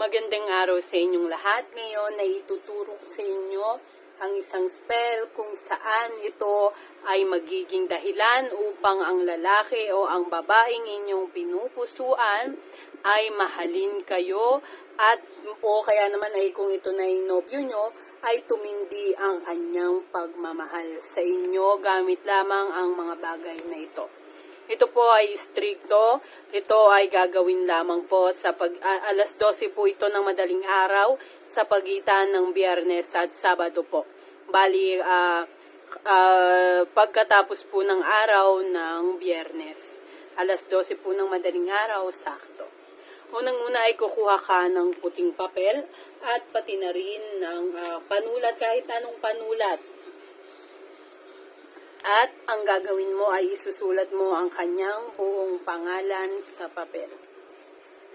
Magandang araw sa inyong lahat. Ngayon na ituturo ko sa inyo ang isang spell kung saan ito ay magiging dahilan upang ang lalaki o ang babaeng inyong pinupusuan ay mahalin kayo at o kaya naman ay kung ito na yung nobyo nyo ay tumindi ang kanyang pagmamahal sa inyo gamit lamang ang mga bagay na ito. Ito po ay stricto. Ito ay gagawin lamang po sa pag, alas 12 po ito ng madaling araw sa pagitan ng biyernes at sabado po. Bali, ah, ah, pagkatapos po ng araw ng biyernes. Alas 12 po ng madaling araw, sakto. Unang-una ay kukuha ka ng puting papel at pati na rin ng ah, panulat, kahit anong panulat. At ang gagawin mo ay isusulat mo ang kanyang buong pangalan sa papel.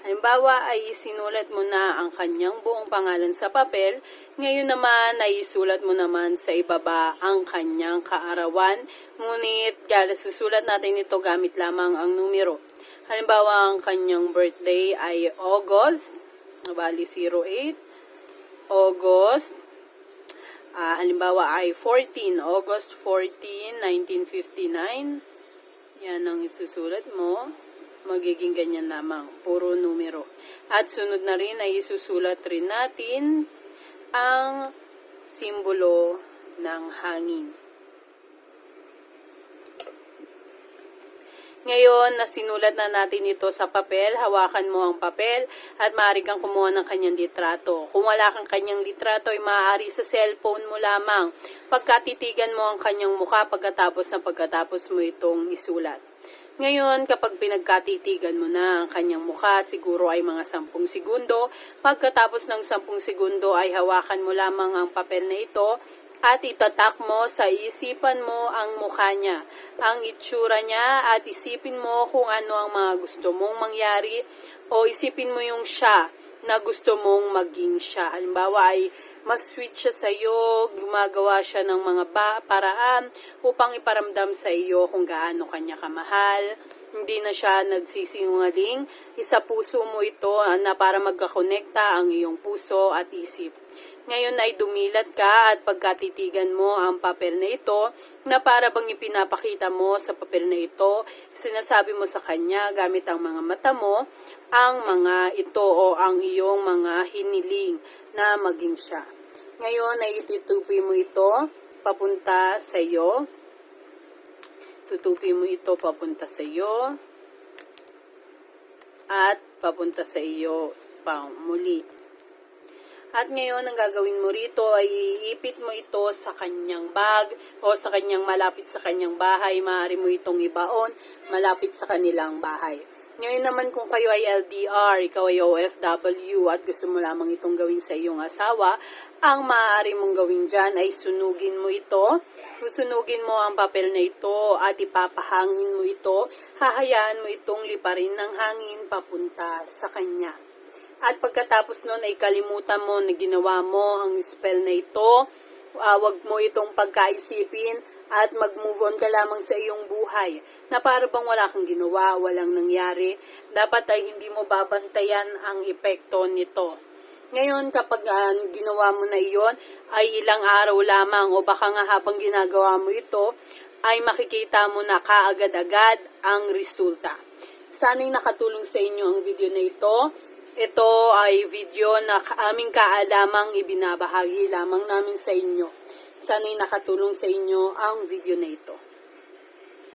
Halimbawa ay isinulat mo na ang kanyang buong pangalan sa papel, ngayon naman ay isulat mo naman sa ibaba ang kanyang kaarawan, ngunit susulat natin ito gamit lamang ang numero. Halimbawa ang kanyang birthday ay August, bali 08, August Ah, halimbawa ay 14, August 14, 1959. Yan ang isusulat mo. Magiging ganyan lamang. Puro numero. At sunod na rin ay isusulat rin natin ang simbolo ng hangin. Ngayon, na sinulat na natin ito sa papel, hawakan mo ang papel at maaari kang kumuha ng kanyang litrato. Kung wala kang kanyang litrato, ay maaari sa cellphone mo lamang. Pagkatitigan mo ang kanyang mukha pagkatapos na pagkatapos mo itong isulat. Ngayon, kapag pinagkatitigan mo na ang kanyang mukha, siguro ay mga 10 segundo. Pagkatapos ng 10 segundo ay hawakan mo lamang ang papel na ito at itatak mo sa isipan mo ang mukha niya, ang itsura niya at isipin mo kung ano ang mga gusto mong mangyari o isipin mo yung siya na gusto mong maging siya. Halimbawa ay mas sweet siya sa iyo, gumagawa siya ng mga ba- paraan upang iparamdam sa iyo kung gaano kanya kamahal. Hindi na siya nagsisinungaling. Isa puso mo ito ah, na para magkakonekta ang iyong puso at isip. Ngayon ay dumilat ka at pagkatitigan mo ang papel na ito na para bang ipinapakita mo sa papel na ito, sinasabi mo sa kanya gamit ang mga mata mo ang mga ito o ang iyong mga hiniling na maging siya. Ngayon ay itutupi mo ito papunta sa iyo. Tutupi mo ito papunta sa iyo at papunta sa iyo pa muli. At ngayon, ang gagawin mo rito ay iipit mo ito sa kanyang bag o sa kanyang malapit sa kanyang bahay. Maaari mo itong ibaon malapit sa kanilang bahay. Ngayon naman kung kayo ay LDR, ikaw ay OFW at gusto mo lamang itong gawin sa iyong asawa, ang maaari mong gawin dyan ay sunugin mo ito. Susunugin mo ang papel na ito at ipapahangin mo ito. Hahayaan mo itong liparin ng hangin papunta sa kanya. At pagkatapos nun ay kalimutan mo na ginawa mo ang spell na ito. Uh, wag mo itong pagkaisipin at mag-move on ka lamang sa iyong buhay. Na para bang wala kang ginawa, walang nangyari. Dapat ay hindi mo babantayan ang epekto nito. Ngayon, kapag uh, ginawa mo na iyon, ay ilang araw lamang o baka nga habang ginagawa mo ito, ay makikita mo na kaagad-agad ang resulta. Sana'y nakatulong sa inyo ang video na ito. Ito ay video na aming kaalamang ibinabahagi lamang namin sa inyo. Sana'y nakatulong sa inyo ang video na ito.